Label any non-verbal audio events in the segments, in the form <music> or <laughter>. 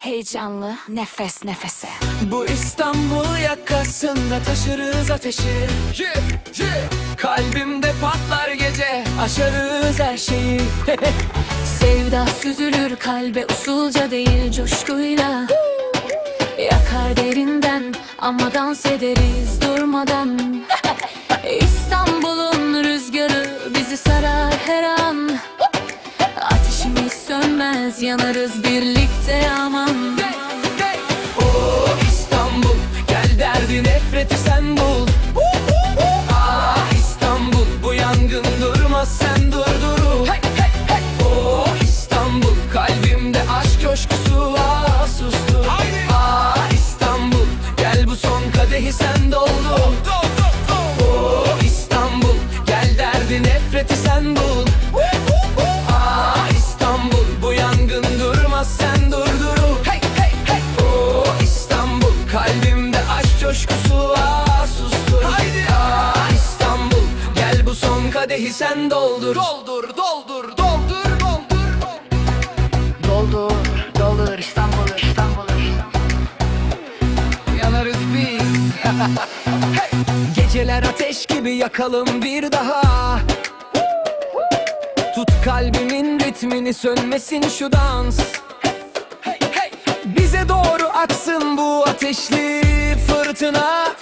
Heyecanlı nefes nefese. Bu İstanbul yakasında taşırız ateşi. Kalbimde patlar gece aşarız her şeyi. <laughs> Sevda süzülür kalbe usulca değil coşkuyla. Yakar derinden ama dans ederiz durmadan sönmez yanarız birlikte aman. Oh İstanbul gel derdi nefreti sen bul. Ah İstanbul bu yangın durmaz sen coşkusu ah sustur. Ah İstanbul gel bu son kadehi sen doldur. Doldur doldur doldur doldur Doldur, doldur İstanbul'u, İstanbul'u. Yanarız biz. <laughs> Hey! Geceler ateş gibi yakalım bir daha. Tut kalbimin ritmini sönmesin şu dans. Hey, hey! Bize doğru aksın bu ateşli fırtına.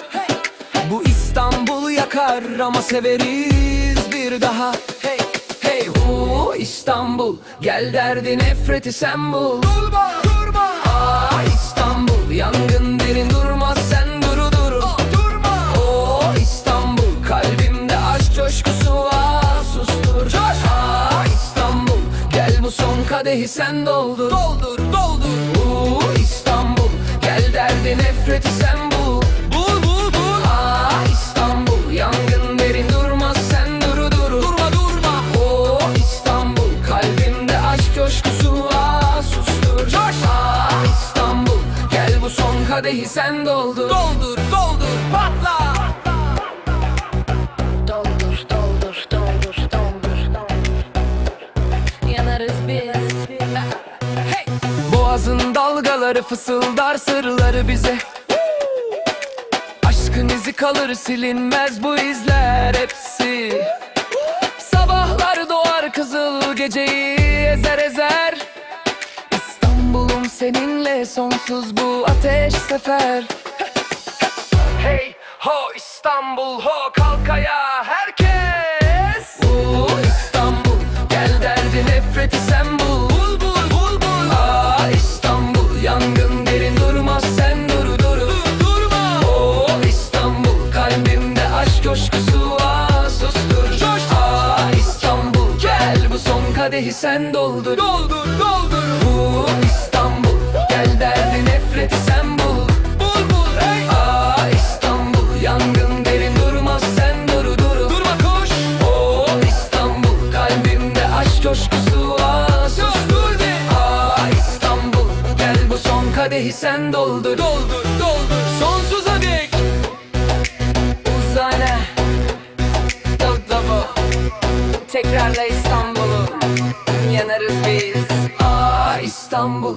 Bu İstanbul yakar ama severiz bir daha. Hey hey hu İstanbul Gel derdi nefreti sen bul. Durma durma. Ah İstanbul Yangın derin durmaz sen duru duru. Durma. Oh İstanbul Kalbimde aşk coşkusu ah sustur. Ah İstanbul Gel bu son kadehi sen Doldur. Doldur kadehi sen doldur. Doldur doldur patla. Doldur, doldur, doldur, doldur. Yanarız biz. Hey! Boğazın dalgaları fısıldar sırları bize. Aşkın izi kalır silinmez bu izler hepsi. Sabahlar doğar kızıl geceyi ezer ezer seninle sonsuz bu ateş sefer. Hey ho İstanbul ho kalk ayağa herkes. Oo İstanbul gel derdi nefreti sen bul. Bul bul bul bul. Aa İstanbul yangın derin durmaz sen dur dur dur. Durma. Oo İstanbul kalbimde aşk coşkusu ah sustur. Coş Aa İstanbul gel bu son kadehi sen doldur. Doldur doldur. Bu İstanbul coşkusu ah sustur de. Aa İstanbul gel bu son kadehi sen doldur. Doldur doldur. Sonsuza dek. Uzana Doldur Tekrarla İstanbul'u. Yanarız biz. Aa İstanbul